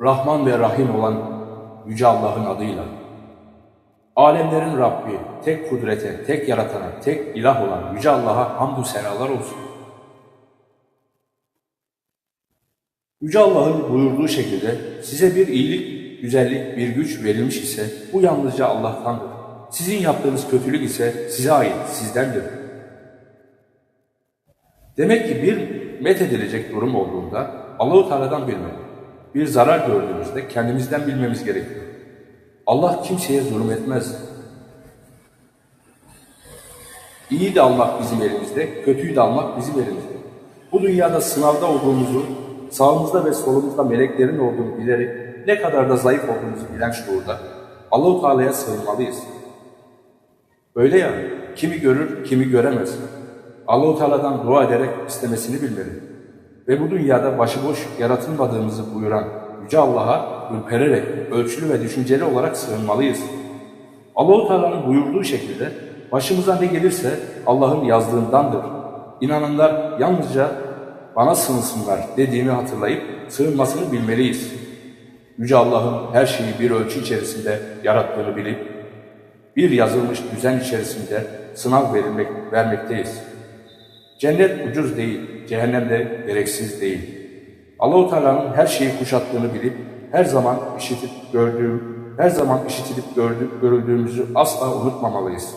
Rahman ve Rahim olan Yüce Allah'ın adıyla. Alemlerin Rabbi, tek kudrete, tek yaratana, tek ilah olan Yüce Allah'a hamdü senalar olsun. Yüce Allah'ın buyurduğu şekilde size bir iyilik, güzellik, bir güç verilmiş ise bu yalnızca Allah'tandır. Sizin yaptığınız kötülük ise size ait, sizdendir. Demek ki bir met edilecek durum olduğunda Allahu Teala'dan bilmeli. Bir zarar gördüğümüzde kendimizden bilmemiz gerekiyor. Allah kimseye zulüm etmez. İyi de almak bizim elimizde, kötüyü de almak bizim elimizde. Bu dünyada sınavda olduğumuzu, sağımızda ve solumuzda meleklerin olduğunu bilerek ne kadar da zayıf olduğumuzu bilen şuurda Allahu Teala'ya sığınmalıyız. Öyle ya, kimi görür, kimi göremez. Allahu Teala'dan dua ederek istemesini bilmeli. Ve bu dünyada başıboş yaratılmadığımızı buyuran Yüce Allah'a ürpererek, ölçülü ve düşünceli olarak sığınmalıyız. Allahu Teala'nın buyurduğu şekilde başımıza ne gelirse Allah'ın yazdığındandır. İnananlar yalnızca bana sığınsınlar dediğini hatırlayıp sığınmasını bilmeliyiz. Yüce Allah'ın her şeyi bir ölçü içerisinde yarattığını bilip bir yazılmış düzen içerisinde sınav verilmek, vermekteyiz. Cennet ucuz değil, cehennem de gereksiz değil. Allahu Teala'nın her şeyi kuşattığını bilip her zaman işitip gördüğüm, her zaman işitilip gördük, görüldüğümüzü asla unutmamalıyız.